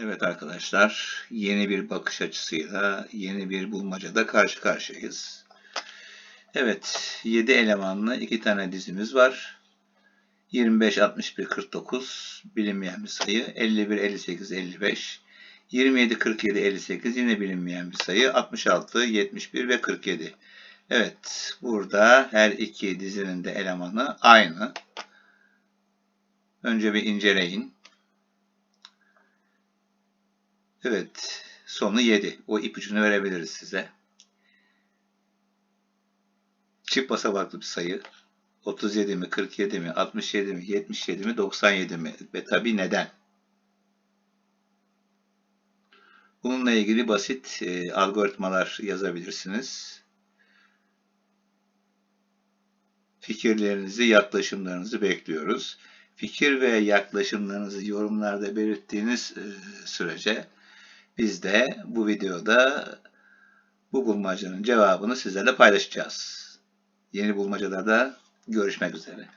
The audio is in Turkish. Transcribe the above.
Evet arkadaşlar, yeni bir bakış açısıyla yeni bir bulmacada karşı karşıyayız. Evet, 7 elemanlı iki tane dizimiz var. 25, 61, 49 bilinmeyen bir sayı. 51, 58, 55. 27, 47, 58 yine bilinmeyen bir sayı. 66, 71 ve 47. Evet, burada her iki dizinin de elemanı aynı. Önce bir inceleyin. Evet, sonu 7. O ipucunu verebiliriz size. Çift basamaklı bir sayı. 37 mi, 47 mi, 67 mi, 77 mi, 97 mi? Ve tabii neden? Bununla ilgili basit e, algoritmalar yazabilirsiniz. Fikirlerinizi, yaklaşımlarınızı bekliyoruz. Fikir ve yaklaşımlarınızı yorumlarda belirttiğiniz e, sürece biz de bu videoda bu bulmacanın cevabını sizlerle paylaşacağız. Yeni bulmacalarda görüşmek üzere.